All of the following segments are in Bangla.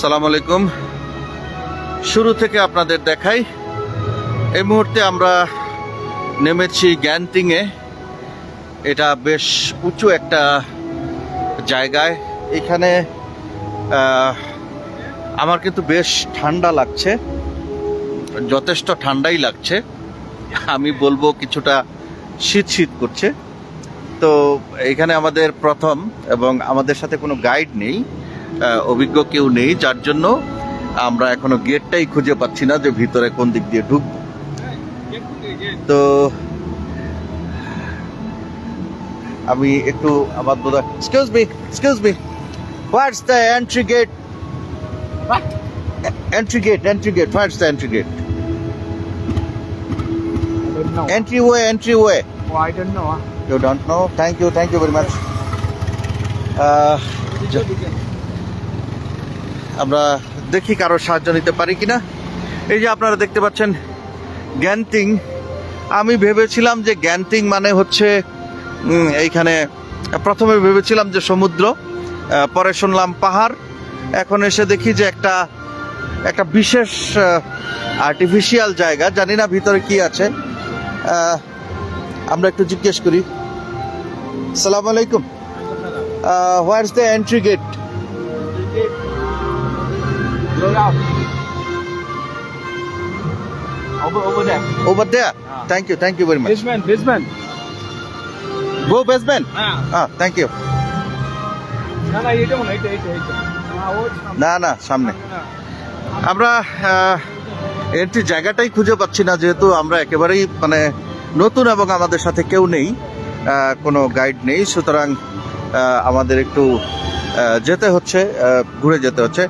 সালাম আলাইকুম। শুরু থেকে আপনাদের দেখাই, এই মুহূর্তে আমরা নেমেছি গ্যান্টিংয়ে। এটা বেশ উঁচু একটা জায়গায়। এখানে আমার কিন্তু বেশ ঠান্ডা লাগছে, যথেষ্ট ঠান্ডাই লাগছে। আমি বলব কিছুটা শীত শীত করছে। তো এখানে আমাদের প্রথম এবং আমাদের সাথে কোনো গাইড নেই। অভিজ্ঞ কেউ নেই যার জন্য আমরা এখনও গেটটাই খুঁজে পাচ্ছি না যে ভিতরে কোন দিক দিয়ে ঢুক তো আমি একটু আমার বোধ excuse me excuse me what's the entry gate entry gate entry gate what's the entry gate entry way entry way I don't know. You don't know? Thank you, thank you very much. Ah, য- আমরা দেখি কারোর সাহায্য নিতে পারি কিনা। এই যে আপনারা দেখতে পাচ্ছেন, গ্যান্টিং। আমি ভেবেছিলাম যে গ্যান্টিং মানে হচ্ছে এইখানে, প্রথমে ভেবেছিলাম যে সমুদ্র পরে শুনলাম পাহাড়। এখন এসে দেখি যে একটা একটা বিশেষ আর্টিফিশিয়াল জায়গা, জানি না ভিতরে কি আছে। আমরা একটু জিজ্ঞেস করি। সালাম আলাইকুম। What's the entry gate Go. Over, over there. Over there thank you thank you very much Basement, basement. Go basement Ah. হ্যাঁ thank you No, no, you don't. It, it, it. Ah, না না সামনে আমরা এন্ট্রি জায়গাটাই খুঁজে পাচ্ছি না যেহেতু আমরা একেবারেই মানে নতুন এবং আমাদের সাথে কেউ নেই কোনো গাইড নেই সুতরাং আমাদের একটু যেতে হচ্ছে ঘুরে যেতে হচ্ছে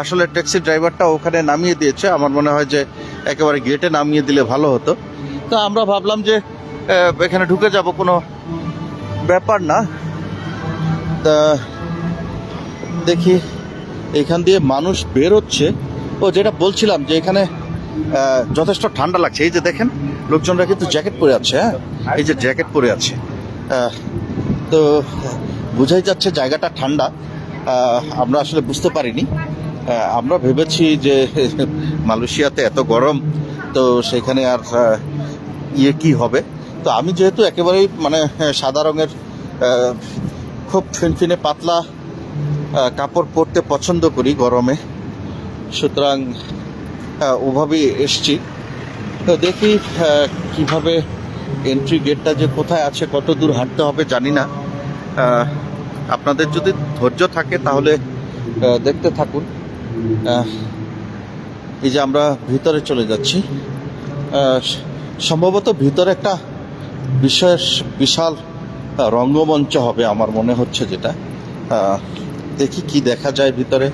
আসলে ট্যাক্সি ড্রাইভারটা ওখানে নামিয়ে দিয়েছে। আমার মনে হয় যে একেবারে গেটে নামিয়ে দিলে ভালো হতো। তো আমরা ভাবলাম যে এখানে ঢুকে যাব কোনো ব্যাপার না। তা দেখি এখান দিয়ে মানুষ বেরোচ্ছে। ও, যেটা বলছিলাম যে এখানে যথেষ্ট ঠান্ডা লাগছে। এই যে দেখেন, লোকজনরা কিন্তু জ্যাকেট পরে আছে হ্যাঁ? এই যে জ্যাকেট পরে আছে। তো বোঝাই যাচ্ছে জায়গাটা ঠান্ডা। আমরা আসলে বুঝতে পারিনি। আমরা ভেবেছি যে মালয়েশিয়াতে এত গরম, তো সেখানে আর ইয়ে কি হবে? তো আমি যেহেতু একেবারেই মানে সাদা রঙের খুব ফিনফিনে পাতলা কাপড় পরতে পছন্দ করি গরমে। সুতরাং ওভাবেই এসছি। তো দেখি কীভাবে এন্ট্রি গেটটা যে কোথায় আছে, কত দূর হাঁটতে হবে জানি না। আপনাদের যদি ধৈর্য থাকে তাহলে দেখতে থাকুন। এই যে আমরা ভিতরে চলে যাচ্ছি। সম্ভবত ভিতরে একটা বিশেষ, বিশাল রঙ্গমঞ্চ হবে আমার মনে হচ্ছে যেটা। দেখি কি দেখা যায় ভিতরে।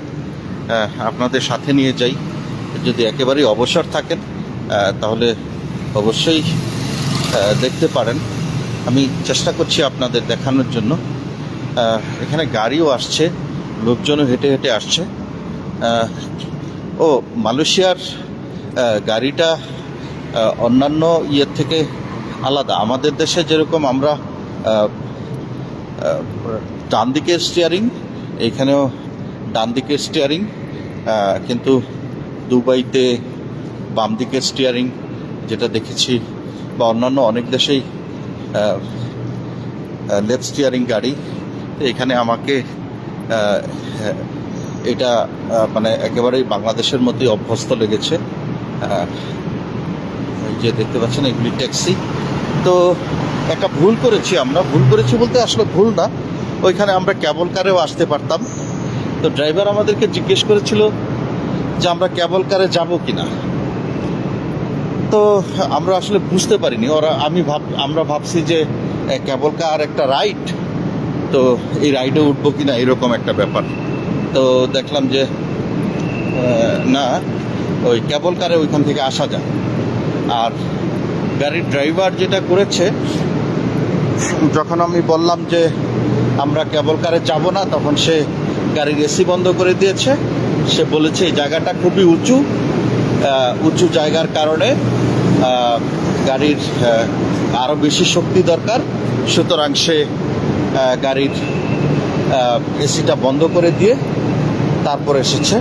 আপনাদের সাথে নিয়ে যাই। যদি একেবারেই অবসর থাকেন তাহলে অবশ্যই দেখতে পারেন। আমি চেষ্টা করছি আপনাদের দেখানোর জন্য। এখানে গাড়িও আসছে, লোকজনও হেঁটে হেঁটে আসছে। ও, মালয়েশিয়ার গাড়িটা অন্যান্য ইয়ের থেকে আলাদা। আমাদের দেশে যেরকম আমরা ডান দিকের স্টিয়ারিং এখানেও ডান দিকের স্টিয়ারিং কিন্তু দুবাইতে বাম দিকের স্টিয়ারিং যেটা দেখেছি, বা অন্যান্য অনেক দেশেই লেফট স্টিয়ারিং গাড়ি। এখানে আমাকে এটা মানে একেবারেই বাংলাদেশের মধ্যেই অভ্যস্ত লেগেছে। যে দেখতে পাচ্ছেন, এগুলি ট্যাক্সি। তো একটা ভুল করেছি আমরা। ভুল করেছি বলতে আসলে ভুল না। ওইখানে আমরা ক্যাবল কারেও আসতে পারতাম। তো ড্রাইভার আমাদেরকে জিজ্ঞেস করেছিল যে আমরা ক্যাবল কারে যাব কি না তো আমরা আসলে বুঝতে পারিনি। ওরা, আমি ভাব, আমরা ভাবছি যে ক্যাবল কার একটা রাইড। তো এই রাইডে উঠবো কিনা এরকম একটা ব্যাপার। তো দেখলাম যে না, ওই ক্যাবল কারে ওইখান থেকে আসা যায়। আর গাড়ির ড্রাইভার যেটা করেছে, যখন আমি বললাম যে আমরা কেবল কারে যাব না, তখন সে গাড়ির এসি বন্ধ করে দিয়েছে। সে বলেছে, এই জায়গাটা খুবই উঁচু। উঁচু জায়গার কারণে গাড়ির আরও বেশি শক্তি দরকার। সুতরাং সে গাড়ির এসিটা বন্ধ করে দিয়ে তারপর এসেছে।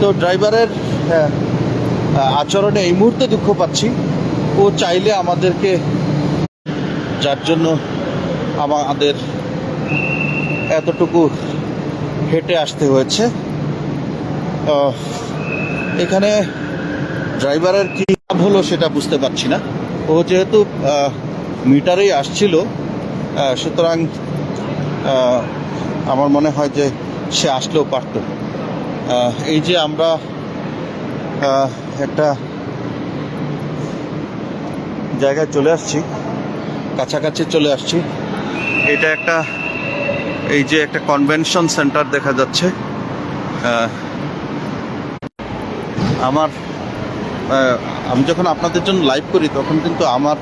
তো ড্রাইভারের আচরণে এই মুহূর্তে দুঃখ পাচ্ছি। ও চাইলে আমাদেরকে, যার জন্য আমাদের এতটুকু হেঁটে আসতে হয়েছে। এখানে ড্রাইভারের কি লাভ হলো সেটা বুঝতে পারছি না। ও যেহেতু মিটারেই আসছিল সুতরাং আমার মনে হয় যে সে আসলেও পারত। এই যে আমরা একটা জায়গায় চলে আসছি, কাছাকাছি চলে আসছি। এটা একটা, এই যে একটা কনভেনশন সেন্টার দেখা যাচ্ছে। আমার আমি যখন আপনাদের জন্য লাইভ করি, তখন কিন্তু আমার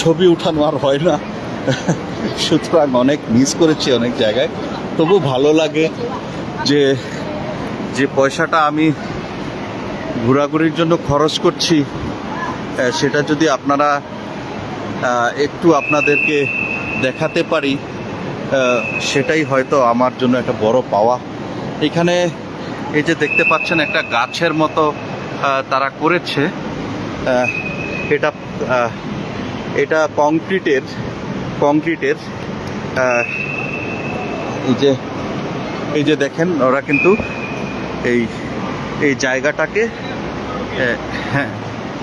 ছবি উঠানো আর হয় না। সুতরাং অনেক মিস করেছি অনেক জায়গায়। তবু ভালো লাগে যে যে পয়সাটা আমি ঘোরাঘুরির জন্য খরচ করছি সেটা যদি আপনারা একটু আপনাদেরকে দেখাতে পারি সেটাই হয়তো আমার জন্য একটা বড় পাওয়া। এখানে এই যে দেখতে পাচ্ছেন একটা গাছের মতো তারা করেছে। এটা এটা কংক্রিটের কংক্রিটের এই যে এই যে দেখেন, ওরা কিন্তু এই এই জায়গাটাকে হ্যাঁ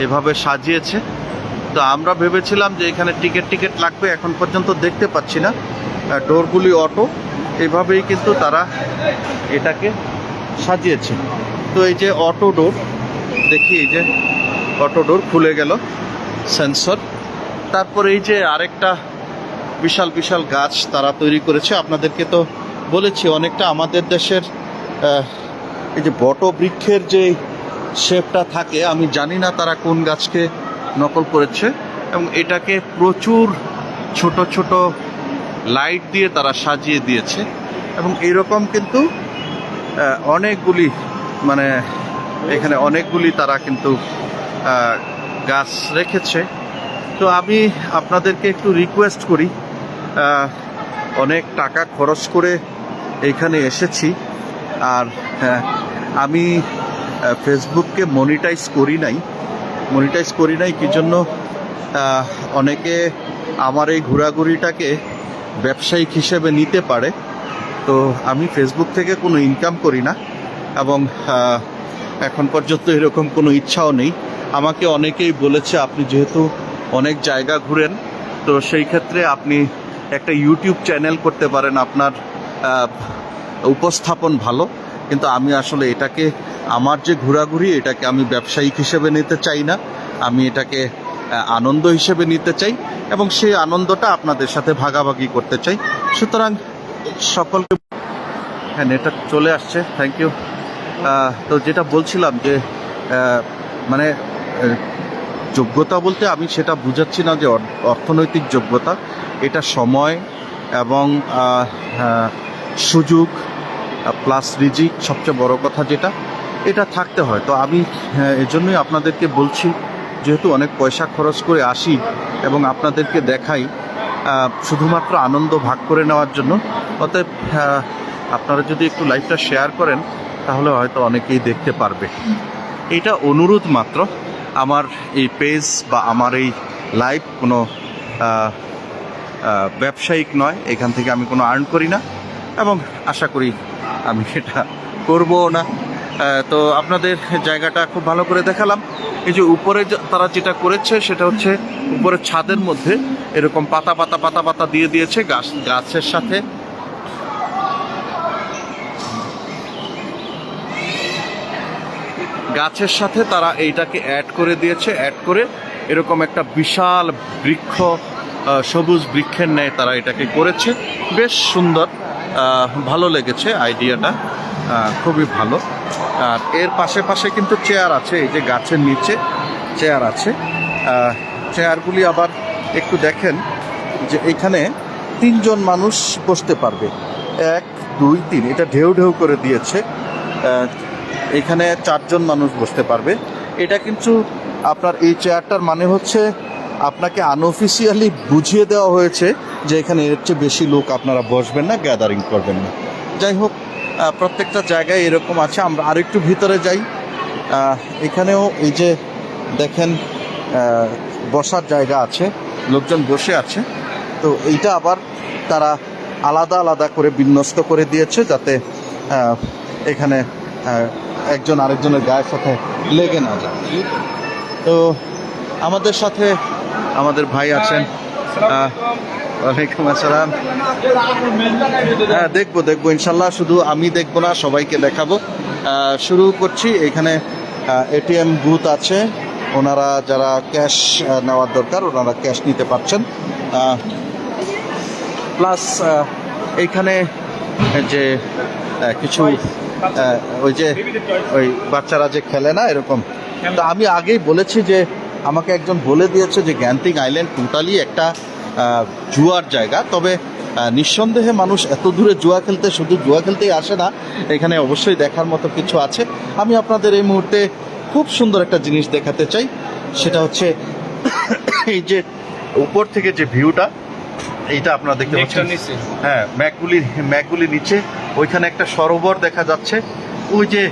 এভাবে সাজিয়েছে। তো আমরা ভেবেছিলাম যে এখানে টিকিট টিকিট লাগবে, এখন পর্যন্ত দেখতে পাচ্ছি না। ডোরগুলি অটো, এভাবেই কিন্তু তারা এটাকে সাজিয়েছে। তো এই যে অটো ডোর, দেখি এই যে অটো ডোর খুলে গেল, সেন্সর। তারপর এই যে আরেকটা বিশাল বিশাল গাছ তারা তৈরি করেছে। আপনাদেরকে তো বলেছি, অনেকটা আমাদের দেশের এই যে বট বৃক্ষের যে শেপটা থাকে, আমি জানি না তারা কোন গাছকে নকল করেছে এবং এটাকে প্রচুর ছোট ছোট লাইট দিয়ে তারা সাজিয়ে দিয়েছে এবং এরকম কিন্তু অনেকগুলি মানে এখানে অনেকগুলি তারা কিন্তু গাছ রেখেছে। তো আমি আপনাদেরকে একটু রিকোয়েস্ট করি অনেক টাকা খরচ করে এখানে এসেছি। আর হ্যাঁ, আমি ফেসবুককে মনিটাইজ করি নাই। মনিটাইজ করি নাই কি জন্য? অনেকে আমার এই ঘোরাঘুরিটাকে ব্যবসায়িক হিসেবে নিতে পারে। তো আমি ফেসবুক থেকে কোনো ইনকাম করি না এবং এখন পর্যন্ত এরকম কোনো ইচ্ছাও নেই। আমাকে অনেকেই বলেছে আপনি যেহেতু অনেক জায়গা ঘুরেন তো সেই ক্ষেত্রে আপনি একটা ইউটিউব চ্যানেল করতে পারেন, আপনার উপস্থাপন ভালো। কিন্তু আমি আসলে এটাকে, আমার যে ঘোরাঘুরি, এটাকে আমি ব্যবসায়িক হিসেবে নিতে চাই না। আমি এটাকে আনন্দ হিসেবে নিতে চাই এবং সেই আনন্দটা আপনাদের সাথে ভাগাভাগি করতে চাই। সুতরাং সকলকে হ্যাঁ নেটটা চলে আসছে থ্যাংক ইউ তো যেটা বলছিলাম যে মানে যোগ্যতা বলতে আমি সেটা বুঝাচ্ছি না যে অর্থনৈতিক যোগ্যতা। এটা সময় এবং আহ, সুযোগ প্লাস রিজিক সবচেয়ে বড় কথা যেটা এটা থাকতে হয়। তো আমি হ্যাঁ, এজন্যই আপনাদেরকে বলছি যেহেতু অনেক পয়সা খরচ করে আসি এবং আপনাদেরকে দেখাই শুধুমাত্র আনন্দ ভাগ করে নেওয়ার জন্য অতএব আহ, আপনারা যদি একটু লাইভটা শেয়ার করেন তাহলে হয়তো অনেকেই দেখতে পারবে। এটা অনুরোধ মাত্র। আমার এই পেজ বা আমার এই লাইভ কোনো ব্যবসায়িক নয়, এখান থেকে আমি কোনো আর্ন করি না এবং আশা করি আমি এটা করবও না। তো আপনাদের জায়গাটা খুব ভালো করে দেখালাম। এই যে উপরে তারা যেটা করেছে সেটা হচ্ছে উপরের ছাদের মধ্যে এরকম পাতা পাতা পাতা পাতা দিয়ে দিয়েছে গাছ, গাছের সাথে গাছের সাথে তারা এইটাকে অ্যাড করে দিয়েছে অ্যাড করে এরকম একটা বিশাল বৃক্ষ সবুজ বৃক্ষের ন্যায় তারা এটাকে করেছে। বেশ সুন্দর ভালো লেগেছে আইডিয়াটা খুবই ভালো। আর এর পাশে পাশে কিন্তু চেয়ার আছে, এই যে গাছের নিচে চেয়ার আছে। চেয়ারগুলি আবার একটু দেখেন যে এখানে তিনজন মানুষ বসতে পারবে। এক, দুই, তিন, এটা ঢেউ ঢেউ করে দিয়েছে। এখানে চারজন মানুষ বসতে পারবে। এটা কিন্তু আপনার এই চেয়ারটার মানে হচ্ছে আপনাকে আনঅফিসিয়ালি বুঝিয়ে দেওয়া হয়েছে যে এখানে এর চেয়ে বেশি লোক আপনারা বসবেন না গ্যাদারিং করবেন না। যাই হোক প্রত্যেকটা জায়গায় এরকম আছে। আমরা আরেকটু ভিতরে যাই। এখানেও এই যে দেখেন বসার জায়গা আছে, লোকজন বসে আছে। তো এইটা আবার তারা আলাদা আলাদা করে বিন্যস্ত করে দিয়েছে যাতে এখানে একজন আরেকজনের গায়ের সাথে লেগে না যায়। তো আমাদের সাথে আমাদের ভাই আছেন হ্যাঁ দেখব দেখব, ইনশাল্লাহ শুধু আমি দেখব না, সবাইকে দেখাবো। শুরু করছি, এখানে এটিএম বুথ আছে। ওনারা যারা ক্যাশ নেওয়ার দরকার, ওনারা ক্যাশ নিতে পারছেন। প্লাস এইখানে যে কিছু ওই যে ওই বাচ্চারা যে খেলে না এরকম? তো আমি আগেই বলেছি যে আমাকে একজন বলে দিয়েছে যে গ্যান্টিং আইল্যান্ড টোটালি একটা জুয়ার জায়গা। তবে নিঃসন্দেহে মানুষ এত দূরে জুয়া খেলতে শুধু জুয়া খেলতেই আসে না এখানে অবশ্যই দেখার মতো কিছু আছে। আমি আপনাদের এই মুহূর্তে খুব সুন্দর একটা জিনিস দেখাতে চাই। সেটা হচ্ছে এই যে উপর থেকে যে ভিউটা এইটা আপনারা দেখতে পাচ্ছেন। হ্যাঁ ম্যাকগুলি ম্যাকগুলি নিচে। ওইখানে একটা সরোবর দেখা যাচ্ছে। ওই যে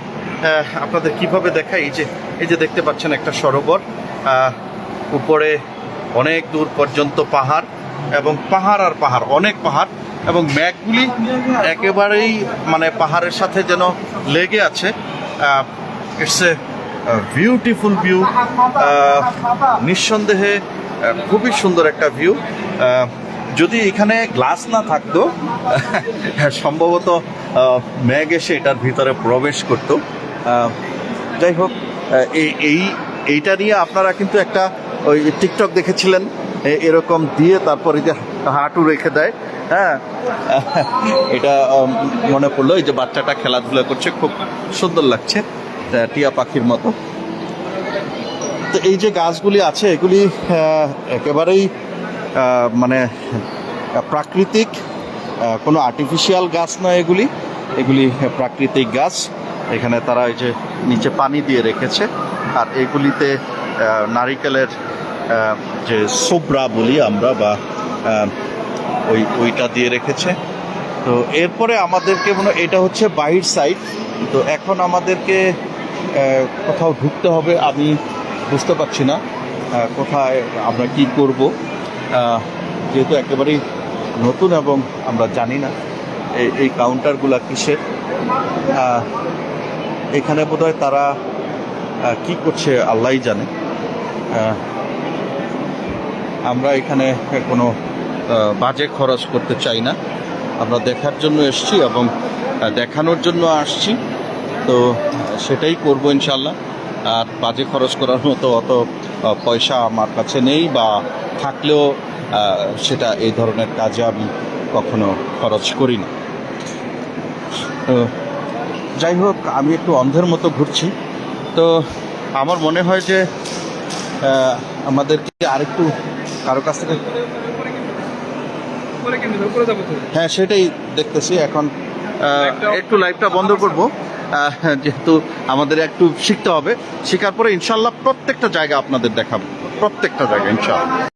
আপনাদের কীভাবে দেখায় এই যে এই যে দেখতে পাচ্ছেন একটা সরোবর। উপরে অনেক দূর পর্যন্ত পাহাড় এবং পাহাড় আর পাহাড়, অনেক পাহাড় এবং ম্যাকগুলি একেবারেই মানে পাহাড়ের সাথে যেন লেগে আছে। ইটস এ বিউটিফুল ভিউ নিঃসন্দেহে খুবই সুন্দর একটা ভিউ যদি এখানে গ্লাস না থাকতো, সম্ভবত মেঘ এসে এটার ভিতরে প্রবেশ করতো। যাই হোক এই এই, এইটা নিয়ে আপনারা কিন্তু একটা ওই টিকটক দেখেছিলেন এরকম দিয়ে তারপরে যে হাঁটু রেখে দেয় হ্যাঁ? এটা মনে পড়ল, এই যে বাচ্চাটা খেলাধুলা করছে, খুব সুন্দর লাগছে টিয়া পাখির মতো। তো এই যে গাছগুলি আছে, এগুলি একেবারেই মানে প্রাকৃতিক কোনো আর্টিফিশিয়াল গাছ নয় এগুলি। এগুলি প্রাকৃতিক গাছ। এখানে তারা এই যে নিচে পানি দিয়ে রেখেছে। আর এগুলিতে নারিকেলের যে সোবরা বলি আমরা বা ওই, ওইটা দিয়ে রেখেছে। তো এরপরে আমাদেরকে মনে এটা হচ্ছে বাহির সাইড তো এখন আমাদেরকে কোথাও ঢুকতে হবে আমি বুঝতে পারছি না। কোথায়, আমরা কি করব? যেহেতু একেবারেই নতুন এবং আমরা জানি না এই এই কাউন্টারগুলা কিসের এখানে বোধহয় তারা কি করছে আল্লাহই জানে। আমরা এখানে কোনো বাজে খরচ করতে চাই না। আমরা দেখার জন্য এসছি এবং দেখানোর জন্য আসছি। তো সেটাই করব ইনশাল্লাহ আর বাজে খরচ করার মতো অত পয়সা আমার কাছে নেই বা থাকলেও সেটা এই ধরনের কাজে আমি কখনো খরচ করি না। তো যাই হোক আমি একটু অন্ধের মতো ঘুরছি। তো আমার মনে হয় যে আমাদেরকে আরেকটু কারও কাছ থেকে হ্যাঁ সেটাই দেখতেছি। এখন একটু লাইভটা বন্ধ করব। যেহেতু আমাদের একটু শিখতে হবে, শেখার পরে ইনশাল্লাহ প্রত্যেকটা জায়গা আপনাদের দেখাবো। প্রত্যেকটা জায়গা, ইনশাল্লাহ।